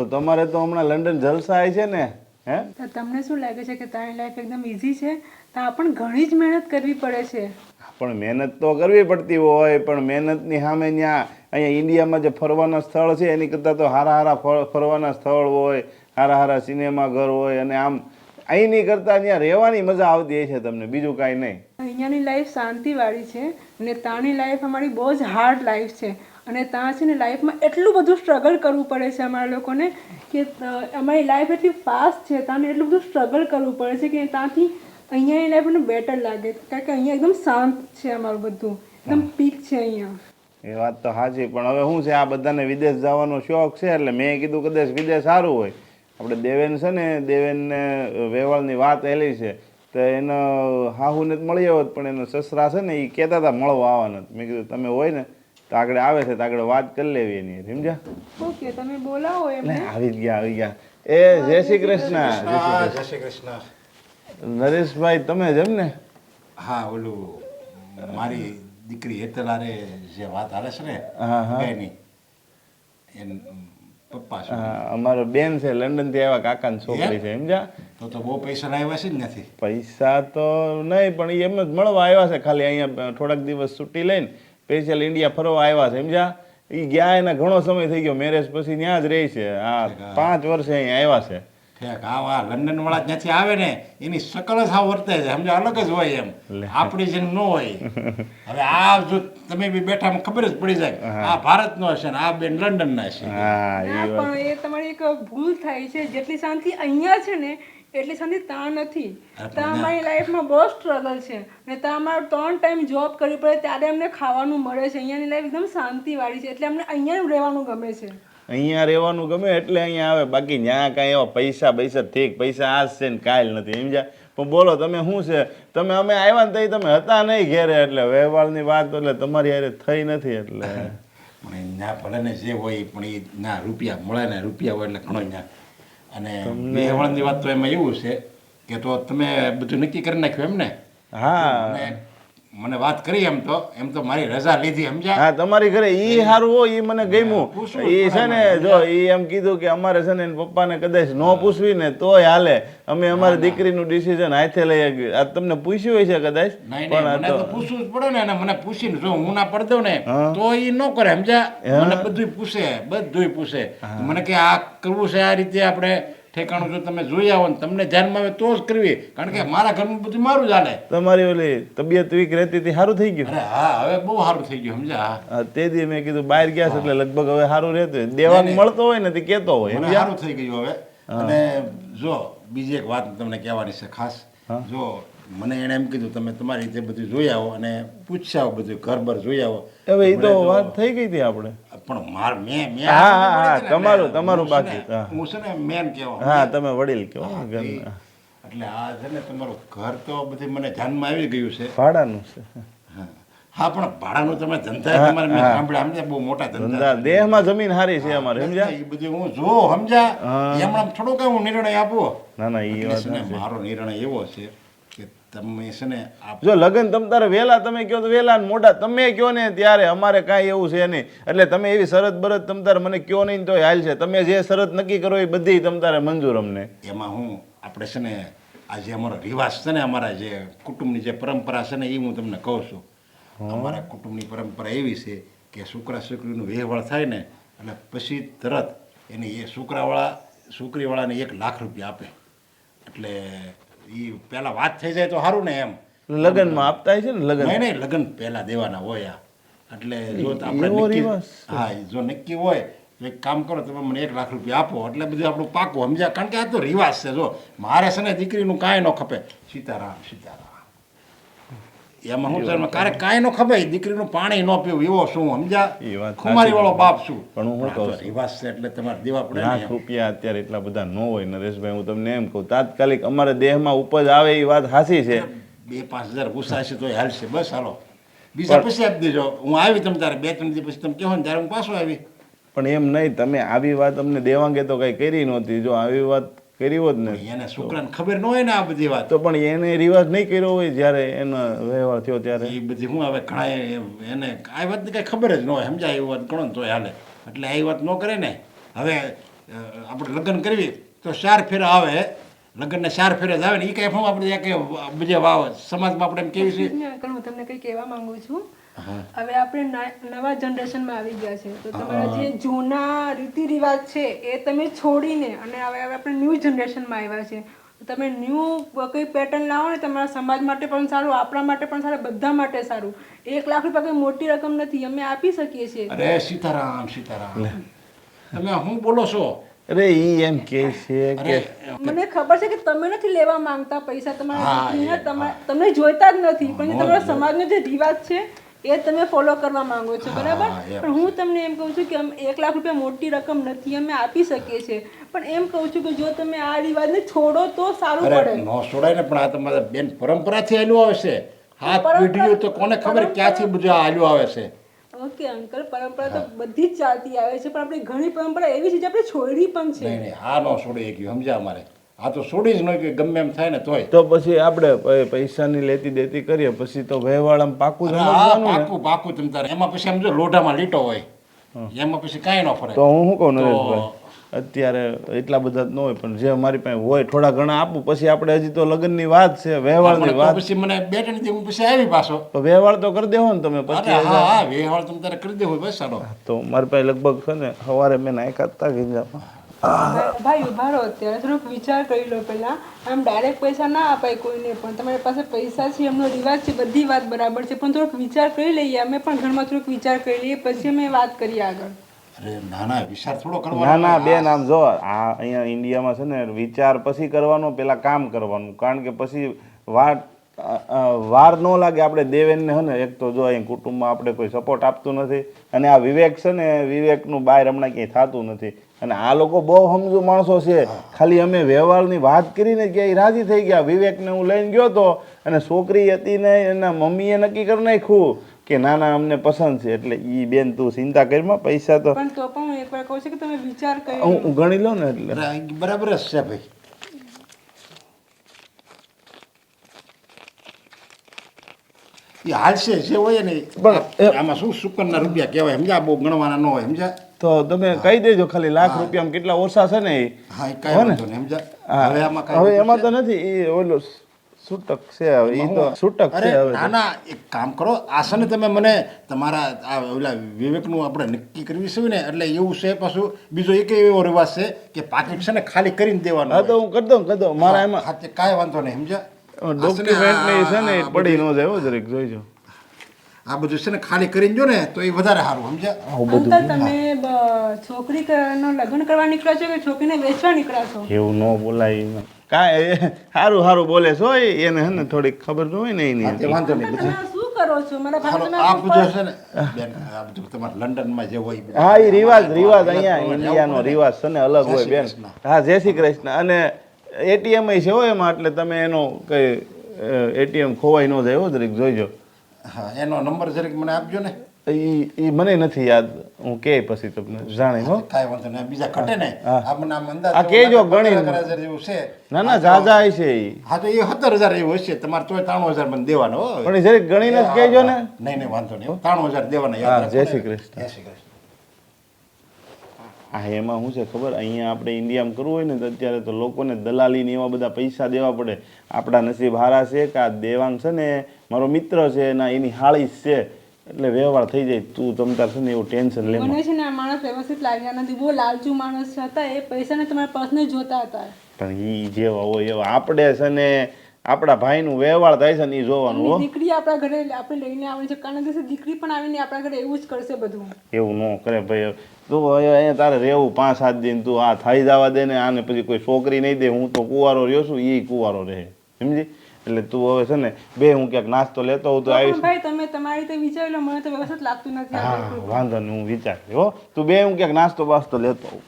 તો તમારે તો હમણાં લંડન જલસા છે ને હે? તો તમને શું લાગે છે કે તારી લાઈફ એકદમ ઈઝી છે? તો પણ ઘણી જ મહેનત કરવી પડે છે. પણ મહેનત તો કરવી પડતી હોય પણ મહેનતની સામે ત્યાં અહીંયા ઇન્ડિયામાં જે ફરવાના સ્થળ છે એની કરતાં તો હારા હારા ફર- ફરવાના સ્થળ હોય હારા હારા સિનેમા ઘર હોય અને આમ અહીંની કરતાં ત્યાં રહેવાની મજા આવતી છે તમને બીજું કાંઈ નહીં. અહીંયાની લાઈફ શાંતિવાળી છે અને તાની લાઈફ અમારી બહુ જ હાર્ડ લાઈફ છે. અને ત્યાં છે ને લાઈફમાં એટલું બધું સ્ટ્રગલ કરવું પડે છે અમારા લોકોને કે અમારી લાઈફ એટલી ફાસ્ટ છે ત્યાં એટલું બધું સ્ટ્રગલ કરવું પડે છે કે ત્યાંથી અહીંયાની લાઈફ મને બેટર લાગે. કારણ કે અહીંયા એકદમ શાંત છે અમારું બધું. એકદમ પીક છે અહીંયા. એ વાત તો સાચી પણ હવે શું છે આ બધાને વિદેશ જવાનો શોખ છે એટલે મેં કીધું કદાચ વિદેશ સારું હોય. આપણે દેવેન છે ને દેવેનને વેવાળની વાત એલી છે તો એનો હાહુને જ મળી આવત પણ એનો સસરા છે ને એ કહેતા હતા મળવા આવવાના મેં કીધું તમે હોય ને તો આગળ આવે છે તો આગળ વાત કરી લેવી એની સમજ્યા? ઓકે તમે બોલાવો એમને. આવી જ ગયા આવી ગયા. એ જય શ્રી કૃષ્ણ. જય શ્રી કૃષ્ણ. નરેશભાઈ તમે જ એમ ને? હા ઓલું મારી દીકરી હેતલારે જે વાત હાલે છે ને હા, હા. એની એન પપ્પા છે. હા, અમારો બેન છે લંડનથી આવ્યા કાકાની છોકરી છે સમજ્યા? તો તો બહુ પૈસા લાવ્યા છે જ નથી પૈસા તો નહીં પણ એ એમ જ મળવા આવ્યા છે ખાલી અહીંયા થોડાક દિવસ છુટ્ટી લઈને. સ્પેશિયલ ઇન્ડિયા ફરવા આવ્યા છે સમજ્યા? એ ગયા એના ઘણો સમય થઈ ગયો મેરેજ પછી ત્યાં જ રહે છે. આ પાંચ વર્ષે અહીં આવ્યા છે. ઠેક આવા લંડન વાળા જ્યાંથી આવે ને એની શકલ જ આ વર્તે છે સમજો અલગ જ હોય એમ. આપણી જેમ ન હોય. હવે આ જો તમે બી બેઠા ખબર જ પડી જાય. આ ભારતનો હશે ને આ બેન લંડનના ના હશે પણ એ તમારી એક ભૂલ થાય છે. જેટલી શાંતિ અહીંયા છે ને એટલી શાંતિ ત્યાં નથી. ત્યાં અમારી લાઈફમાં બહુ સ્ટ્રગલ છે. અને ત્યાં અમારે ત્રણ ટાઈમ જોબ કરવી પડે ત્યારે અમને ખાવાનું મળે છે. અહીંયાની લાઈફ એકદમ શાંતિવાળી છે. એટલે અમને અહીંયા રહેવાનું ગમે છે. અહીંયા રહેવાનું ગમે એટલે અહીંયા આવે. બાકી ત્યાં કાંઈ એવા પૈસા પૈસા ઠીક પૈસા આ છે ને કાલ નથી. સમજ્યા? પણ બોલો તમે શું છે? તમે અમે આવ્યા ને તઈ તમે હતા નહીં ઘેરે. એટલે વ્યવહારની વાત એટલે તમારી હારે થઈ નથી એટલે. પણ ના ભલે ને જે હોય પણ એ ના રૂપિયા મળે ને રૂપિયા હોય એટલે ઘણો ત્યાં અને બે વાત તો એમાં એવું છે કે તો તમે બધું નક્કી કરી નાખ્યું એમ ને હા મને વાત કરી એમ તો એમ તો મારી રજા લીધી સમજ્યા? હા તમારી ઘરે ઈ સારું હોય ઈ મને ગમ્યું. ઈ છે ને જો ઈ એમ કીધું કે અમારે છે ને પપ્પાને કદાચ ન પૂછવી ને તોય હાલે. અમે અમારી દીકરીનું ડિસિઝન હાથે લઈ આ તમને પૂછ્યું હોય છે કદાચ? પણ તો પૂછવું જ પડે ને અને મને પૂછીને જો હું ના પડ દઉં ને તો એ ન કરે સમજ્યા? મને બધું પૂછે બધું પૂછે. મને કે આ કરવું છે આ રીતે આપણે ઠેકાણું જો તમે જોઈ આવો ને તમને ધ્યાનમાં આવે તો જ કરવી. કારણ કે મારા ઘરમાં બધું મારું જ હાલે. તમારી ઓલી તબિયત વીક રહેતી હતી સારું થઈ ગયું? અરે હા હવે બહુ સારું થઈ ગયું હા, તે દી મેં કીધું બહાર ગયા છે એટલે લગભગ હવે સારું રહેતું હોય. દેવાંગ મળતો હોય ને તે કહેતો હોય સારું થઈ ગયું હવે. અને જો બીજી એક વાત તમને કહેવાની છે ખાસ. જો મને એણે એમ કીધું તમે તમારી રીતે બધું જોઈ આવો અને પૂછ્યા આવો બધું ઘર બર જોઈ આવો. હવે એ તો વાત થઈ ગઈ હતી આપણે. પણ માર મેં મેં હા, હા, હા, તમારું- તમારું બાકી, હું. છે ને મેન કહેવા હા તમે વડીલ કહો એટલે આ છે ને તમારું ઘર તો બધી મને ધ્યાનમાં આવી ગયું છે. ભાડાનું છે. હા. પણ ભાડાનું તમે ધંધા તમારે મેં સાંભળ્યા સમજ્યા બહુ મોટા ધંધા દેહમાં જમીન સારી છે અમારે સમજ્યા? એ બધું હું જો સમજ્યા. એમણે થોડો કઈ હું નિર્ણય આપું ના ના એ વાત મારો નિર્ણય એવો છે. તમે છે ને જો લગ્ન તમ તારે વહેલા તમે કહો તો વહેલા ને મોટા તમે કહો ને ત્યારે અમારે કાંઈ એવું છે નહીં. એટલે તમે એવી શરત બરત તમ તારે મને કહો નહીં તો હાલ છે. તમે જે શરત નક્કી કરો એ બધી તમ તારે મંજૂર અમને. એમાં હું આપણે છે ને આ જે અમારો રિવાજ છે ને અમારા જે કુટુંબની જે પરંપરા છે ને એ હું તમને કહું છું. અમારા કુટુંબની પરંપરા એવી છે કે છોકરા છોકરીનું વહેવળ થાય ને એટલે પછી તરત એને એ છોકરાવાળા છોકરીવાળાને એક લાખ રૂપિયા આપે. એટલે એ પહેલાં વાત થઈ જાય તો સારું ને એમ. લગ્નમાં આપતા છે ને લગ્ન? નહીં નહીં લગ્ન પહેલા દેવાના હોય આ. એટલે જો આપણે નક્કી હા જો નક્કી હોય એક કામ કરો તમે મને એક લાખ રૂપિયા આપો. એટલે બધું આપણું પાકું સમજ્યા? કારણ કે આ તો રિવાજ છે જો. મારે છે ને દીકરીનું કાંઈ ન ખપે. સીતારામ સીતારામ. એમાં હું છે કારે કાંઈ નો ખબર દીકરીનું પાણી ન પીવું એવો શું સમજ્યા? ખુમારી વાળો બાપ શું? પણ હું કહું રિવાજ છે એટલે તમારે દેવા પડે લાખ રૂપિયા અત્યારે એટલા બધા ન હોય નરેશભાઈ હું તમને એમ કહું તાત્કાલિક અમારે દેહમાં ઉપજ આવે એ વાત હાસી છે. બે પાંચ હજાર ગુસ્સાશે તો હાલશે બસ હાલો. બીજા પછી આપી દેજો. હું આવી તમે તારે બે ત્રણ દિવસ પછી તમે કહો ને ત્યારે હું પાછો આવી. પણ એમ નહીં તમે આવી વાત અમને દેવાંગે તો કઈ કરી નહોતી. જો આવી વાત કરી જ નથી એને છોકરાને ખબર ન હોય ને આ બધી વાત. તો પણ એને રિવાજ નહીં કર્યો હોય જ્યારે એનો વ્યવહાર થયો ત્યારે. એ બધી હું હવે ઘણા એને આ વાતની કાંઈ ખબર જ ન હોય સમજાય એ વાત ગણો ને તોય હાલે. એટલે આ વાત ન કરે ને. હવે આપણે લગ્ન કરવી તો ચાર ફેરા આવે. લગ્નને ચાર ફેર જ આવે ને. એ કાંઈ હું આપણે કે બીજે વાવ સમાજમાં આપણે એમ કેવી છે? ને હું તમને કંઈ કહેવા માગું છું હવે આપણે નવા જનરેશનમાં આવી ગયા છે. તો તમારા જે જૂના રીતિ રિવાજ છે એ તમે છોડીને અને હવે હવે આપણે ન્યૂ જનરેશનમાં આવ્યા છે. તમે ન્યૂ કઈ પેટર્ન લાવો ને તમારા સમાજ માટે પણ સારું આપણા માટે પણ સારું બધા માટે સારું. એક લાખ રૂપિયા કંઈ મોટી રકમ નથી અમે આપી શકીએ છીએ. અરે સીતારામ સીતારામ. તમે હું બોલો છો? અરે ઈ એમ કે છે કે મને ખબર છે કે તમે નથી લેવા માંગતા પૈસા તમારા તમને જોઈતા જ નથી પણ તમારા સમાજનો જે રિવાજ છે એ તમે ફોલો કરવા માંગો છો બરાબર? પણ હું તમને એમ કહું છું કે અમે એક લાખ રૂપિયા મોટી રકમ નથી અમે આપી શકીએ છીએ. પણ એમ કહું છું કે જો તમે આ રિવાજને છોડો તો સારું પડે. નો છોડાય ને પણ આ તમારા બેન પરંપરાથી હાલ્યું આવે છે. હાથ પેઢીઓ તો કોને ખબર ક્યાંથી બધું હાલ્યું આવે છે? ઓકે અંકલ પરંપરા તો બધી જ ચાલતી આવે છે પણ આપણી ઘણી પરંપરા એવી છે જે આપણે છોડી પણ છે. નહીં આ નો છોડી ગયું સમજ્યા અમારે? આ તો છોડી જ નહીં કે ગમે એમ થાય ને તોય. તો પછી આપણે પૈસાની લેતી દેતી કરીએ પછી તો વ્યવહારમાં પાકું પાકું પાકું તમ તારે. એમાં પછી સમજો લોઢામાં લીટો હોય. એમાં પછી કાંઈ ન ફરે. તો હું શું કહું નરેશભાઈ? અત્યારે એટલા બધા જ ન હોય પણ જે અમારી પાસે હોય થોડા ઘણા આપું. પછી આપણે હજી તો લગ્નની વાત છે વ્યવહારની વાત. પછી મને બે ત્રણ દી હું પછી આવી પાછો. તો વ્યવહાર તો કરી દેવો ને તમે પછી હા હા વ્યવહાર તમે તારે કરી દેવો બસ સારો તો મારી પાસે લગભગ છે ને સવારે મેં નાખ્યા હતા ગીંજામાં. ભાઈ ઊભા રહો અત્યારે. થોડોક વિચાર કરી લો પહેલાં. આમ ડાયરેક્ટ પૈસા ના અપાય કોઈને પણ તમારી પાસે પૈસા છે એમનો રિવાજ છે બધી વાત બરાબર છે. પણ થોડોક વિચાર કરી લઈએ અમે પણ ઘરમાં થોડોક વિચાર કરી લઈએ પછી અમે વાત કરીએ આગળ. નાના ના ના વિચાર થોડો ના કરવાનો ના બેન આમ જો આ અહીંયા ઇન્ડિયામાં છે ને વિચાર પછી કરવાનો પેલા કામ કરવાનું. કારણ કે પછી અ, વાર ન લાગે આપણે દેવેનને હે ને એક તો જો અહીં કુટુંબમાં આપણે કોઈ સપોર્ટ આપતું નથી અને આ વિવેક છે ને વિવેકનું બહાર હમણાં ક્યાંય થતું નથી. અને આ લોકો બહુ સમજુ માણસો છે. ખાલી અમે વ્યવહારની વાત કરીને ક્યાંય રાજી થઈ ગયા. વિવેકને હું લઈને ગયો હતો અને છોકરી હતી ને એના મમ્મીએ નક્કી કરી નાખ્યું કે ના ના અમને પસંદ છે. એટલે ઈ બેન તું ચિંતા કરીમાં પૈસા તો પણ તો પણ હું એકવાર કહું છું કે તમે વિચાર કરી હું ગણી લઉં ને એટલે. બરાબર જ છે ભાઈ. એ હાલશે જે હોય ને પણ આમાં શું શુકરના રૂપિયા કહેવાય સમજ્યા? બહુ ગણવાના ન હોય સમજ્યા? તો તમે કહી દેજો ખાલી લાખ રૂપિયામાં કેટલા ઓછા છે ને એ. હા એ વાંધો નહીં સમજ્યા? હવે આમાં હવે એમાં તો નથી એ ઓલો છૂટક છે હવે એ તો છૂટક છે હવે ના ના એક કામ કરો આ તમે મને તમારા આ ઓલા વિવેકનું આપણે નક્કી કરવી છે ને એટલે એવું છે પાછું. બીજો એક એવો રિવાજ છે કે પાકીટ છે ને ખાલી કરીને દેવાનો હા તો હું કરી દઉં કરી દઉં. મારા એમાં કાંઈ વાંધો નહીં સમજ્યા? ડોક્યુમેન્ટ ને છે ને પડી નો જાય હો જરીક જોઈજો. આ બધું છે ને ખાલી કરીને જો ને તો એ વધારે સારું સમજ્યા? બધું તમે છોકરી નો લગ્ન કરવા નીકળ્યા છો કે છોકરીને વેચવા નીકળ્યા છો? એવું નો બોલાય. કાંઈ સારું સારું બોલે છો એને હે ને થોડીક ખબર ન હોય ને એની તે વાંધો નહીં કરો છો? મારા બધું છે ને બેન આ બધું તમારે લંડનમાં જે હોય હા એ રિવાજ રિવાજ અહીંયા ઇન્ડિયાનો રિવાજ છે ને અલગ હોય બેન. હા જય શ્રી કૃષ્ણ. અને એટીએમ છે હો એમાં એટલે તમે એનો કઈ એટીએમ ખોવાઈ ન જાય હો જરીક જોઈજો. હા એનો નંબર જરીક મને આપજો ને. એ મને નથી યાદ હું કે પછી તમને જાણી હો. કાંઈ વાંધો નહીં બીજા ઘટે ને. આપણને આમ અંદાજ આ કહેજો ગણી જેવું છે. ના ના જાજા છે એ. હા તો એ સત્તર હજાર એવું હશે તમારે તોય ત્રાણું હજાર મને દેવાનો હો. પણ જરીક ગણીને જ કહેજો ને. નહીં નહીં વાંધો નહીં. ત્રાણું હજાર દેવાના જય શ્રી કૃષ્ણ. જય શ્રી કૃષ્ણ. હા એમાં શું છે ખબર? અહીંયા આપણે ઇન્ડિયામાં કરવું હોય ને તો અત્યારે તો લોકોને દલાલી ને એવા બધા પૈસા દેવા પડે. આપણા નસીબ હારા છે કે આ દેવાંગ છે ને મારો મિત્ર છે ના એની હાળી છે. એટલે વ્યવહાર થઈ જાય. તું તમ તાર છે ને એવું ટેન્શન લે મને છે ને આ માણસ વ્યવસ્થિત લાગ્યા નથી. બહુ લાલચુ માણસ હતા. એ પૈસાને તમારા પર્સને જોતા હતા. પણ એ જેવા હોય એવા આપણે છે ને આપણા ભાઈનું વ્યવહાર થાય છે ને એ જોવાનું હો. દીકરી આપણા ઘરે આપણે લઈને આવે છે કારણ કે દીકરી પણ આવીને આપણા ઘરે એવું જ કરશે બધું. એવું ન કરે ભાઈ. તું અહીંયા તારે રહેવું પાંચ સાત દિન તું આ થઈ જવા દે ને આને પછી કોઈ છોકરી નહીં દે હું તો કુવારો રહ્યો છું એ કુવારો રહે. સમજી? એટલે તું હવે છે ને બે હું ક્યાંક નાસ્તો લેતો હોઉં તો આવીશ. ભાઈ તમે તમારી રીતે વિચારી લો મને તો વ્યવસ્થિત લાગતું નથી. હા વાંધો નહીં હું વિચાર હો. તું બે હું ક્યાંક નાસ્તો બાસ્તો લેતો હોઉં.